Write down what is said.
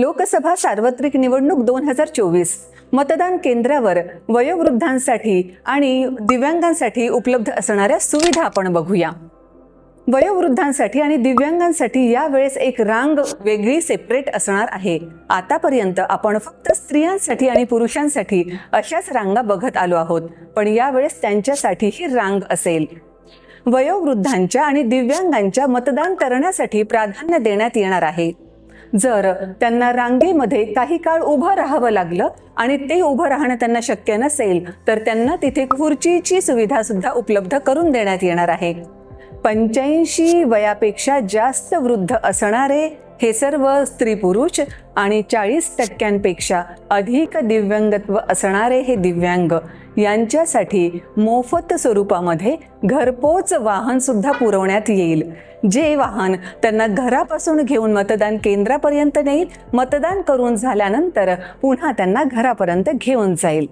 लोकसभा सार्वत्रिक निवडणूक दोन हजार चोवीस. मतदान केंद्रावर वयोवृद्धांसाठी आणि दिव्यांगांसाठी उपलब्ध असणाऱ्या सुविधा आपण बघूया. वयोवृद्धांसाठी आणि दिव्यांगांसाठी यावेळेस एक रांग वेगळी सेपरेट असणार आहे. आतापर्यंत आपण फक्त स्त्रियांसाठी आणि पुरुषांसाठी अशाच रांगा बघत आलो आहोत पण यावेळेस त्यांच्यासाठीही रांग असेल. वयोवृद्धांच्या आणि दिव्यांगांच्या मतदान करण्यासाठी प्राधान्य देण्यात येणार आहे. जर त्यांना रांगेमध्ये काही काळ उभं राहावं लागलं आणि ते उभं राहणं त्यांना शक्य नसेल तर त्यांना तिथे खुर्चीची सुविधा सुद्धा उपलब्ध करून देण्यात येणार आहे. पंच्याऐंशी वयापेक्षा जास्त वृद्ध असणारे हे सर्व स्त्री पुरुष आणि चाळीस टक्क्यांपेक्षा अधिक दिव्यांगत्व असणारे हे दिव्यांग यांच्यासाठी मोफत स्वरूपामध्ये घरपोच वाहन सुद्धा पुरवण्यात येईल. जे वाहन त्यांना घरापासून घेऊन मतदान केंद्रापर्यंत नेईल मतदान करून झाल्यानंतर पुन्हा त्यांना घरापर्यंत घेऊन जाईल.